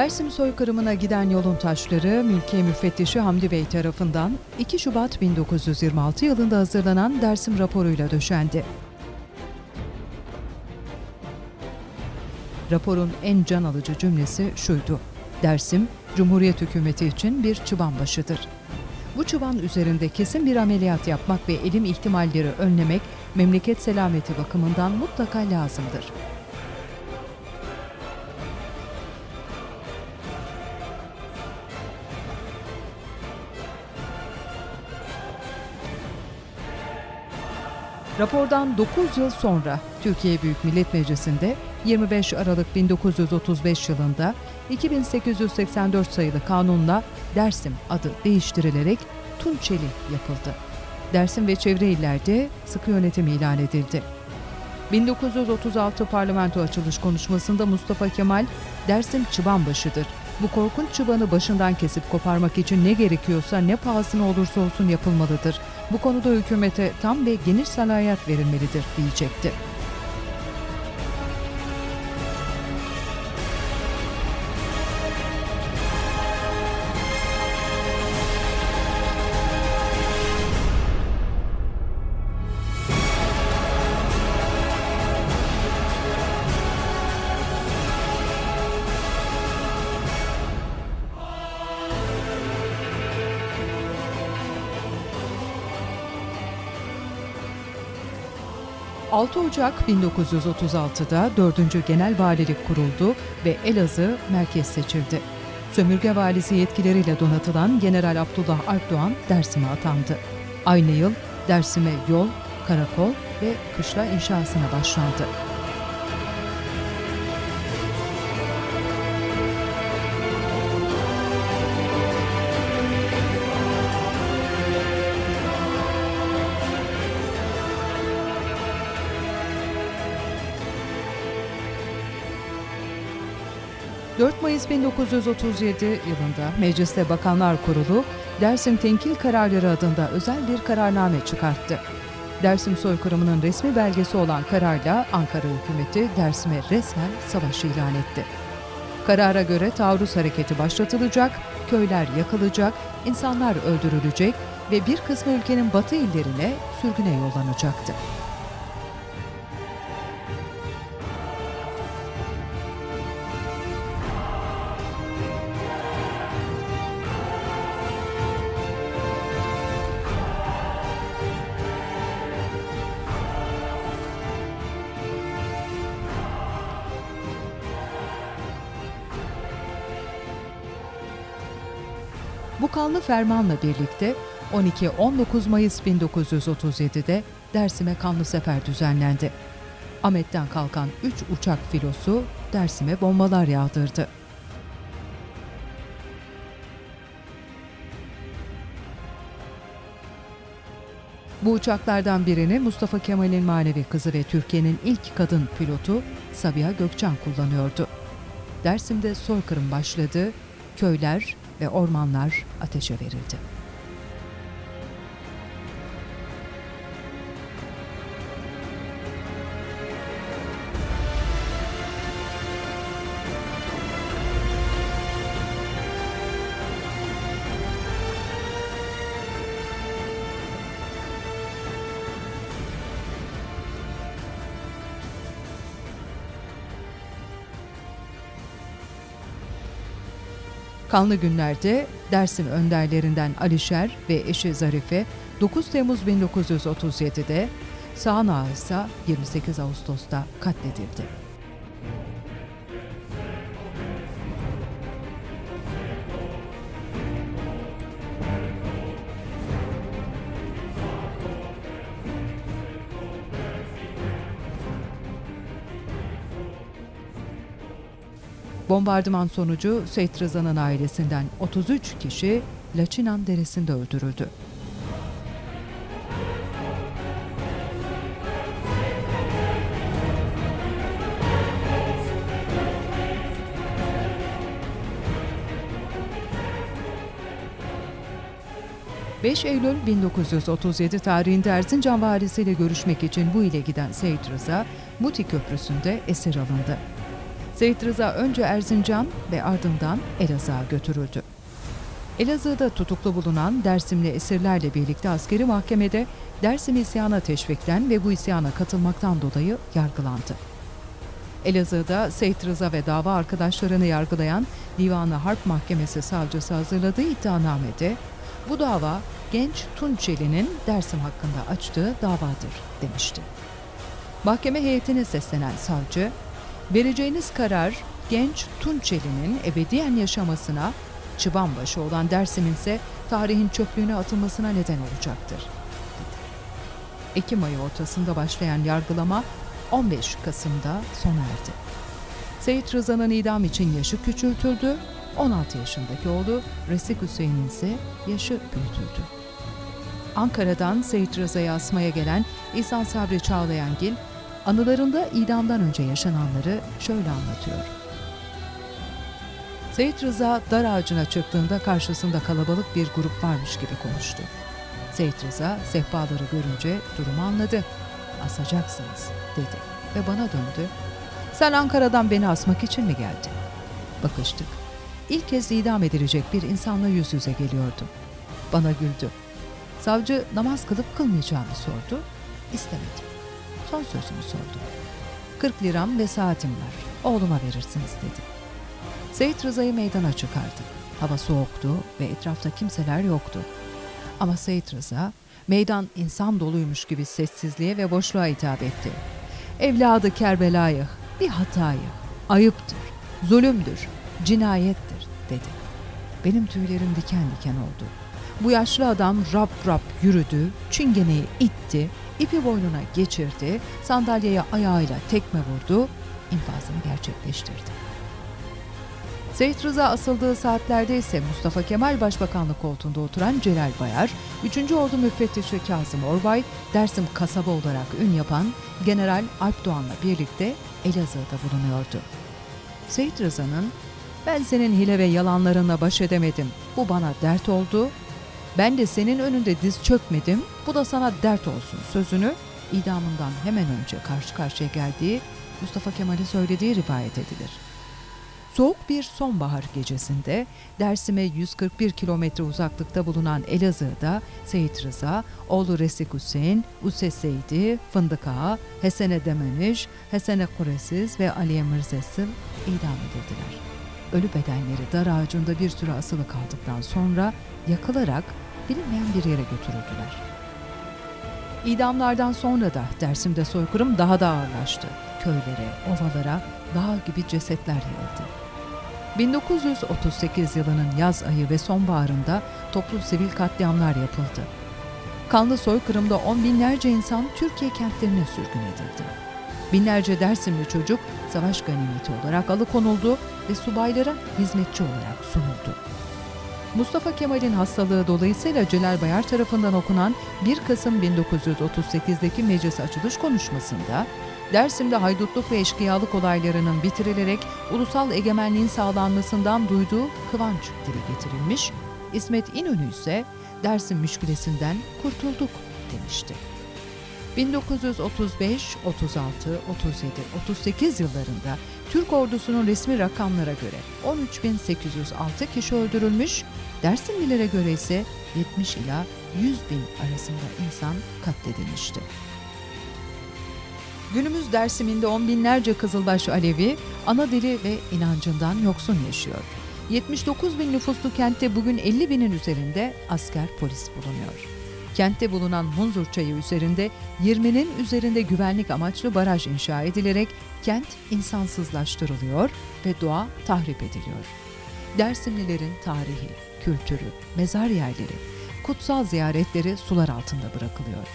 Dersim soykırımına giden yolun taşları Mülkiye Müfettişi Hamdi Bey tarafından 2 Şubat 1926 yılında hazırlanan Dersim raporuyla döşendi. Raporun en can alıcı cümlesi şuydu. Dersim, Cumhuriyet hükümeti için bir çıban başıdır. Bu çıban üzerinde kesin bir ameliyat yapmak ve elim ihtimalleri önlemek memleket selameti bakımından mutlaka lazımdır. Rapordan 9 yıl sonra Türkiye Büyük Millet Meclisi'nde 25 Aralık 1935 yılında 2884 sayılı kanunla Dersim adı değiştirilerek Tunçeli yapıldı. Dersim ve çevre illerde sıkı yönetim ilan edildi. 1936 parlamento açılış konuşmasında Mustafa Kemal, Dersim çıbanbaşıdır. Bu korkunç çıbanı başından kesip koparmak için ne gerekiyorsa ne pahasına olursa olsun yapılmalıdır. Bu konuda hükümete tam ve geniş salayet verilmelidir diyecekti. ...6 Ocak 1936'da 4. Genel Valilik kuruldu ve Elazığ merkez seçildi. Sömürge valisi yetkileriyle donatılan General Abdullah Alpdoğan Dersim'e atandı. Aynı yıl Dersim'e yol, karakol ve kışla inşasına başlandı. ...4 Mayıs 1937 yılında Mecliste Bakanlar Kurulu... ...Dersim Tenkil Kararları adında özel bir kararname çıkarttı. Dersim soykırımının resmi belgesi olan kararla Ankara hükümeti Dersim'e resmen savaş ilan etti. Karara göre taarruz hareketi başlatılacak, köyler yakılacak, insanlar öldürülecek ve bir kısmı ülkenin batı illerine sürgüne yollanacaktı. Bu kanlı fermanla birlikte 12-19 Mayıs 1937'de Dersim'e kanlı sefer düzenlendi. Ahmet'ten kalkan 3 uçak filosu Dersim'e bombalar yağdırdı. Bu uçaklardan birini Mustafa Kemal'in manevi kızı ve Türkiye'nin ilk kadın pilotu Sabiha Gökçen kullanıyordu. Dersim'de soykırım başladı, köyler ve ormanlar ateşe verildi. Kanlı günlerde Dersim önderlerinden Alişer ve eşi Zarife 9 Temmuz 1937'de, Sağna ise 28 Ağustos'ta katledildi. Bombardıman sonucu Seyit Rıza'nın ailesinden 33 kişi Laçinan Deresi'nde öldürüldü. ...5 Eylül 1937 tarihinde Erzincan valisiyle görüşmek için bu ile giden Seyit Rıza... ...Muti Köprüsü'nde esir alındı. Seyit Rıza önce Erzincan ve ardından Elazığ'a götürüldü. Elazığ'da tutuklu bulunan Dersimli esirlerle birlikte askeri mahkemede Dersim isyana teşvikten ve bu isyana katılmaktan dolayı yargılandı. Elazığ'da Seyit Rıza ve dava arkadaşlarını yargılayan Divanı Harp Mahkemesi savcısı hazırladığı iddianamede bu dava genç Tunçeli'nin Dersim hakkında açtığı davadır demişti. Mahkeme heyetine seslenen savcı, vereceğiniz karar genç Tunçeli'nin ebediyen yaşamasına, çıbanbaşı olan Dersim'in ise tarihin çöplüğüne atılmasına neden olacaktır. Ekim ayı ortasında başlayan yargılama 15 Kasım'da sona erdi. Seyit Rıza'nın idam için yaşı küçültüldü, 16 yaşındaki oğlu Resik Hüseyin'in ise yaşı büyütüldü. Ankara'dan Seyit Rıza'yı asmaya gelen İhsan Sabri Çağlayangil, anılarında idamdan önce yaşananları şöyle anlatıyor. Seyit Rıza dar ağacına çıktığında karşısında kalabalık bir grup varmış gibi konuştu. Seyit Rıza sehpaları görünce durumu anladı. Asacaksınız dedi ve bana döndü. Sen Ankara'dan beni asmak için mi geldin? Bakıştık. İlk kez idam edilecek bir insanla yüz yüze geliyordum. Bana güldü. Savcı namaz kılıp kılmayacağını sordu. İstemedim. Son sözümü sordu. 40 liram ve saatim var. Oğluma verirsiniz dedi. Seyit Rıza'yı meydana çıkardık. Hava soğuktu ve etrafta kimseler yoktu. Ama Seyit Rıza, meydan insan doluymuş gibi sessizliğe ve boşluğa hitap etti. Evladı Kerbela'yı, bir hatayı, ayıptır, zulümdür, cinayettir dedi. Benim tüylerim diken diken oldu. Bu yaşlı adam rap rap yürüdü, çingeneyi itti, ipi boynuna geçirdi, sandalyeye ayağıyla tekme vurdu, infazını gerçekleştirdi. Seyit Rıza asıldığı saatlerde ise Mustafa Kemal Başbakanlık koltuğunda oturan Celal Bayar, 3. Ordu Müfettişi Kazım Orbay, Dersim kasaba olarak ün yapan General Alp Doğan'la birlikte Elazığ'da bulunuyordu. Seyit Rıza'nın ben senin hile ve yalanlarınla baş edemedim. Bu bana dert oldu. Ben de senin önünde diz çökmedim. Bu da sana dert olsun sözünü idamından hemen önce karşı karşıya geldiği Mustafa Kemal'e söylediği rivayet edilir. Soğuk bir sonbahar gecesinde Dersim'e 141 kilometre uzaklıkta bulunan Elazığ'da Seyit Rıza, oğlu Resik Hüseyin, Use Seydi, Fındık Ağa, Hesene Demeniş, Hesene Kuresiz ve Aliye Mirzesıl idam edildiler. Ölü bedenleri dar ağacında bir süre asılı kaldıktan sonra yakılarak bilinmeyen bir yere götürüldüler. İdamlardan sonra da Dersim'de soykırım daha da ağırlaştı. Köylere, ovalara, dağ gibi cesetler yayıldı. 1938 yılının yaz ayı ve sonbaharında toplu sivil katliamlar yapıldı. Kanlı soykırımda on binlerce insan Türkiye kentlerine sürgün edildi. Binlerce Dersimli çocuk savaş ganimeti olarak alıkonuldu ve subaylara hizmetçi olarak sunuldu. Mustafa Kemal'in hastalığı dolayısıyla Celal Bayar tarafından okunan 1 Kasım 1938'deki meclis açılış konuşmasında Dersim'de haydutluk ve eşkıyalık olaylarının bitirilerek ulusal egemenliğin sağlanmasından duyduğu kıvanç dile getirilmiş, İsmet İnönü ise Dersim müşkülesinden kurtulduk demişti. 1935, 36, 37, 38 yıllarında Türk ordusunun resmi rakamlara göre 13.806 kişi öldürülmüş, Dersimlilere göre ise 70 ila 100 bin arasında insan katledilmişti. Günümüz Dersim'inde on binlerce Kızılbaş Alevi ana dili ve inancından yoksun yaşıyor. 79 bin nüfuslu kentte bugün 50 binin üzerinde asker polis bulunuyor. Kentte bulunan Munzur Çayı üzerinde 20'nin üzerinde güvenlik amaçlı baraj inşa edilerek kent insansızlaştırılıyor ve doğa tahrip ediliyor. Dersimlilerin tarihi, kültürü, mezar yerleri, kutsal ziyaretleri sular altında bırakılıyor.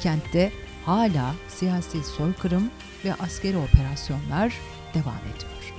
Kentte hala siyasi soykırım ve askeri operasyonlar devam ediyor.